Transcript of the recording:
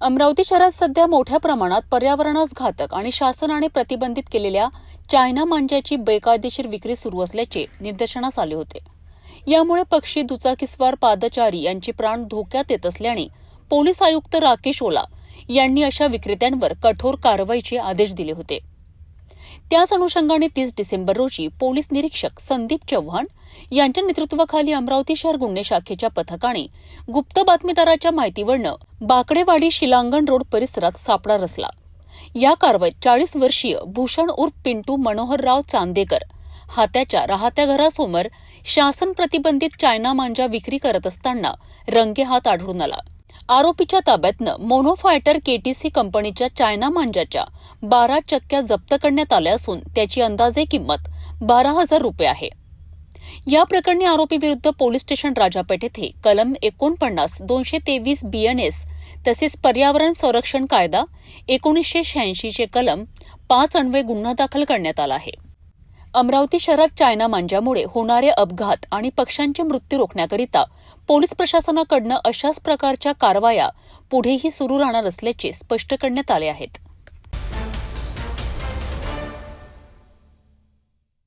अमरावती शहरात सध्या मोठ्या प्रमाणात पर्यावरणास घातक आणि शासनाने प्रतिबंधित केलेल्या चायना मांजाची बेकायदेशीर विक्री सुरू असल्याचे निदर्शनास आले होते. यामुळे पक्षी दुचाकीस्वार पादचारी यांचे प्राण धोक्यात येत असल्याने पोलीस आयुक्त राकेश ओला यांनी अशा विक्रेत्यांवर कठोर कारवाईचे आदेश दिले होते. त्याच अनुषंगाने तीस डिसेंबर रोजी पोलीस निरीक्षक संदीप चव्हाण यांच्या नेतृत्वाखाली अमरावती शहर गुन्हे शाखेच्या पथकाने गुप्त बातमीदाराच्या माहितीवरनं बाकडेवाडी शिलांगण रोड परिसरात सापळा रचला. या कारवाईत चाळीस वर्षीय भूषण उर्फ पिंटू मनोहरराव चांदेकर हा त्याच्या राहत्या घरासमोर शासन प्रतिबंधित चायना मांजा विक्री करत असताना रंगेहात आढळून आला. आरोपीच्या ताब्यातनं मोनोफायटर केटीसी कंपनीच्या चायना मांजाच्या बारा चक्क्या जप्त करण्यात आल्या असून त्याची अंदाजे किंमत बारा हजार रुपये आहे. या प्रकरणी आरोपीविरुद्ध पोलीस स्टेशन राजापेठ येथे कलम एकोणपन्नास दोनशे तेवीस बीएनएस तसेच पर्यावरण संरक्षण कायदा एकोणीसशे शहाऐंशीचे कलम पाच अन्वये गुन्हा दाखल करण्यात आला आहे. अमरावती शहरात चायना मांजामुळे होणारे अपघात आणि पक्ष्यांचे मृत्यू रोखण्याकरिता पोलीस प्रशासनाकडनं अशाच प्रकारच्या कारवाया पुढेही सुरू राहणार असल्याचे स्पष्ट करण्यात आले आहेत.